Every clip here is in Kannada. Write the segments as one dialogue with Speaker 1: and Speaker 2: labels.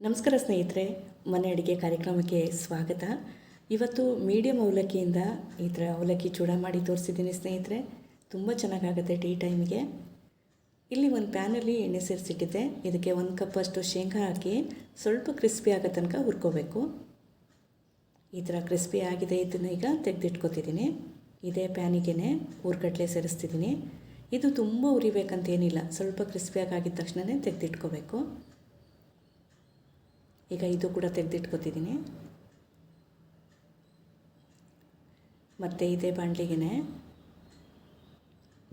Speaker 1: ನಮಸ್ಕಾರ ಸ್ನೇಹಿತರೆ, ಮನೆ ಅಡುಗೆ ಕಾರ್ಯಕ್ರಮಕ್ಕೆ ಸ್ವಾಗತ. ಇವತ್ತು ಮೀಡಿಯಮ್ ಅವಲಕ್ಕಿಯಿಂದ ಈ ಥರ ಅವಲಕ್ಕಿ ಚೂಡ ಮಾಡಿ ತೋರಿಸಿದ್ದೀನಿ ಸ್ನೇಹಿತರೆ. ತುಂಬ ಚೆನ್ನಾಗಾಗುತ್ತೆ ಟೀ ಟೈಮ್ಗೆ. ಇಲ್ಲಿ ಒಂದು ಪ್ಯಾನಲ್ಲಿ ಎಣ್ಣೆ ಸೇರಿಸಿಟ್ಟಿದ್ದೆ. ಇದಕ್ಕೆ ಒಂದು ಕಪ್ಪಷ್ಟು ಶೇಂಗಾ ಹಾಕಿ ಸ್ವಲ್ಪ ಕ್ರಿಸ್ಪಿ ಆಗೋ ತನಕ ಹುರ್ಕೋಬೇಕು. ಈ ಥರ ಕ್ರಿಸ್ಪಿ ಆಗಿದೆ ಇದನ್ನು ಈಗ ತೆಗೆದಿಟ್ಕೋತಿದ್ದೀನಿ. ಇದೇ ಪ್ಯಾನಿಗೆ ಹುರ್ಗಡ್ಲೆ ಸೇರಿಸ್ತಿದ್ದೀನಿ. ಇದು ತುಂಬ ಉರಿಬೇಕಂತೇನಿಲ್ಲ ಸ್ವಲ್ಪ ಕ್ರಿಸ್ಪಿಯಾಗಿ ಆಗಿದ ತಕ್ಷಣವೇ ತೆಗೆದಿಟ್ಕೋಬೇಕು. ಈಗ ಇದು ಕೂಡ ತೆಗೆದಿಟ್ಕೋತಿದ್ದೀನಿ ಮತ್ತು ಇದೇ ಬಾಣಲಿಗೆ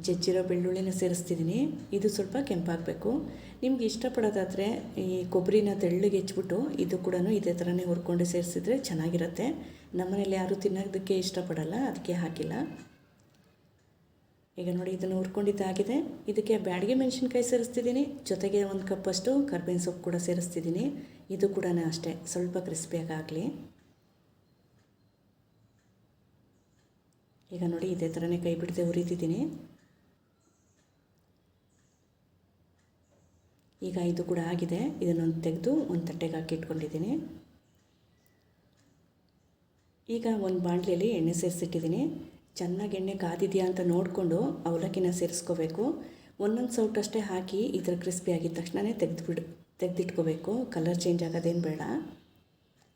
Speaker 1: ಜಜ್ಜಿರೋ ಬೆಳ್ಳುಳ್ಳಿನ ಸೇರಿಸ್ತಿದ್ದೀನಿ ಇದು ಸ್ವಲ್ಪ ಕೆಂಪಾಗಬೇಕು. ನಿಮ್ಗೆ ಇಷ್ಟಪಡೋದಾದರೆ ಈ ಕೊಬ್ಬರಿನ ತೆಳ್ಳಗೆ ಹೆಚ್ಚಿಬಿಟ್ಟು ಇದು ಕೂಡ ಇದೇ ಥರನೇ ಹುರ್ಕೊಂಡು ಸೇರಿಸಿದ್ರೆ ಚೆನ್ನಾಗಿರುತ್ತೆ. ನಮ್ಮನೇಲಿ ಯಾರೂ ತಿನ್ನೋದಕ್ಕೆ ಇಷ್ಟಪಡಲ್ಲ, ಅದಕ್ಕೆ ಹಾಕಿಲ್ಲ. ಈಗ ನೋಡಿ ಇದನ್ನು ಹುರ್ಕೊಂಡಿದ್ದಾಗಿದೆ ಇದಕ್ಕೆ ಬ್ಯಾಡಿಗೆ ಮೆಣಸಿನ್ಕಾಯಿ ಸೇರಿಸ್ತಿದ್ದೀನಿ. ಜೊತೆಗೆ ಒಂದು ಕಪ್ಪಷ್ಟು ಕರ್ಬೇವಿನ ಸೊಪ್ಪು ಕೂಡ ಸೇರಿಸ್ತಿದ್ದೀನಿ. ಇದು ಕೂಡ ಅಷ್ಟೇ. ಸ್ವಲ್ಪ ಕ್ರಿಸ್ಪಿಯಾಗಲಿ ಈಗ ನೋಡಿ ಇದೇ ಥರನೇ ಕೈ ಬಿಡದೆ ಹುರಿತಿದ್ದೀನಿ. ಈಗ ಇದು ಕೂಡ ಆಗಿದೆ. ಇದನ್ನೊಂದು ತೆಗೆದು ಒಂದು ತಟ್ಟೆಗೆ ಹಾಕಿ ಇಟ್ಕೊಂಡಿದ್ದೀನಿ. ಈಗ ಒಂದು ಬಾಣಲಿಯಲ್ಲಿ ಎಣ್ಣೆ ಸೇರಿಸಿಟ್ಟಿದ್ದೀನಿ. ಚೆನ್ನಾಗಿ ಎಣ್ಣೆ ಕಾದಿದೆಯಾ ಅಂತ ನೋಡಿಕೊಂಡು ಅವಲಕ್ಕಿನ ಸೇರಿಸ್ಕೋಬೇಕು. ಒಂದೊಂದು ಸೌಟಷ್ಟೇ ಹಾಕಿ ಈ ಥರ ಕ್ರಿಸ್ಪಿ ಆಗಿದ ತಕ್ಷಣವೇ ತೆಗೆದುಬಿಡು, ತೆಗೆದಿಟ್ಕೋಬೇಕು. ಕಲರ್ ಚೇಂಜ್ ಆಗೋದೇನು ಬೇಡ.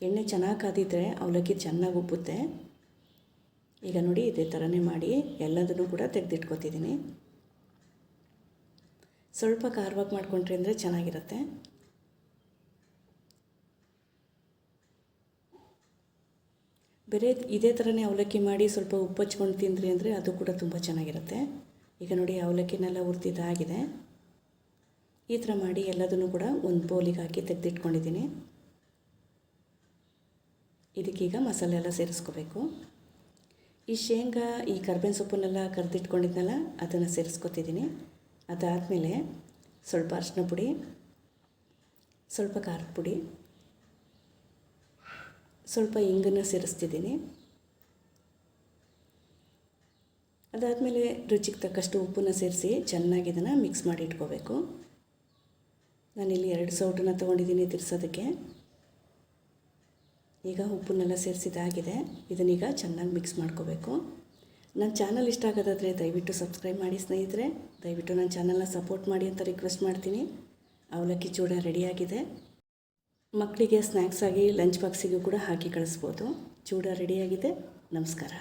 Speaker 1: ಎಣ್ಣೆ ಚೆನ್ನಾಗಿ ಕಾದಿದ್ರೆ ಅವಲಕ್ಕಿ ಚೆನ್ನಾಗಿ ಉಬ್ಬುತ್ತೆ ಈಗ ನೋಡಿ ಇದೇ ಥರನೇ ಮಾಡಿ ಎಲ್ಲದನ್ನು ಕೂಡ ತೆಗೆದಿಟ್ಕೋತಿದ್ದೀನಿ. ಸ್ವಲ್ಪ ಖಾರವಾಗಿ ಮಾಡ್ಕೊಂಡ್ರಿ ಅಂದರೆ ಚೆನ್ನಾಗಿರುತ್ತೆ. ಬೇರೆ ಇದೇ ಥರನೇ ಅವಲಕ್ಕಿ ಮಾಡಿ ಸ್ವಲ್ಪ ಉಪ್ಪು ಹಚ್ಕೊಂಡು ತಿಂದ್ರಿ ಅಂದರೆ ಅದು ಕೂಡ ತುಂಬ ಚೆನ್ನಾಗಿರುತ್ತೆ. ಈಗ ನೋಡಿ ಅವಲಕ್ಕಿನೆಲ್ಲ ಹುರಿದಿದ್ದಾಗಿದೆ. ಈ ಥರ ಮಾಡಿ ಎಲ್ಲದನ್ನು ಕೂಡ ಒಂದು ಬೌಲಿಗೆ ಹಾಕಿ ತೆಗೆದಿಟ್ಕೊಂಡಿದ್ದೀನಿ. ಇದಕ್ಕೀಗ ಮಸಾಲೆ ಎಲ್ಲ ಸೇರಿಸ್ಕೋಬೇಕು. ಈ ಶೇಂಗಾ, ಈ ಕರ್ಬೇವಿನ ಸೊಪ್ಪನ್ನೆಲ್ಲ ಕರೆದಿಟ್ಕೊಂಡಿದ್ನಲ್ಲ, ಅದನ್ನು ಸೇರಿಸ್ಕೊತಿದ್ದೀನಿ. ಅದಾದಮೇಲೆ ಸ್ವಲ್ಪ ಅರಿಶಿನ ಪುಡಿ, ಸ್ವಲ್ಪ ಖಾರದ ಪುಡಿ ಸ್ವಲ್ಪ ಇಂಗನ್ನು ಸೇರಿಸ್ತಿದ್ದೀನಿ. ಅದಾದಮೇಲೆ ರುಚಿಗೆ ತಕ್ಕಷ್ಟು ಉಪ್ಪನ್ನು ಸೇರಿಸಿ ಚೆನ್ನಾಗಿ ಇದನ್ನು ಮಿಕ್ಸ್ ಮಾಡಿ ಇಟ್ಕೋಬೇಕು. ನಾನಿಲ್ಲಿ ಎರಡು ಸೌಟನ್ನು ತೊಗೊಂಡಿದ್ದೀನಿ ತಿರ್ಸೋದಕ್ಕೆ. ಈಗ ಉಪ್ಪನ್ನೆಲ್ಲ ಸೇರಿಸಿದಾಗಿದೆ ಇದನ್ನೀಗ ಚೆನ್ನಾಗಿ ಮಿಕ್ಸ್ ಮಾಡ್ಕೋಬೇಕು. ನನ್ನ ಚಾನಲ್ ಇಷ್ಟ ಆಗೋದಾದರೆ ದಯವಿಟ್ಟು ಸಬ್ಸ್ಕ್ರೈಬ್ ಮಾಡಿ ಸ್ನೇಹಿತರೆ. ದಯವಿಟ್ಟು ನನ್ನ ಚಾನಲ್ನ ಸಪೋರ್ಟ್ ಮಾಡಿ ಅಂತ ರಿಕ್ವೆಸ್ಟ್ ಮಾಡ್ತೀನಿ. ಅವಲಕ್ಕಿ ಚೂಡ ರೆಡಿಯಾಗಿದೆ ಮಕ್ಕಳಿಗೆ ಸ್ನ್ಯಾಕ್ಸ್ ಆಗಿ ಲಂಚ್ ಬಾಕ್ಸಿಗೂ ಕೂಡ ಹಾಕಿ ಕಳಿಸ್ಬೋದು. ಚೂಡ ರೆಡಿಯಾಗಿದೆ ನಮಸ್ಕಾರ.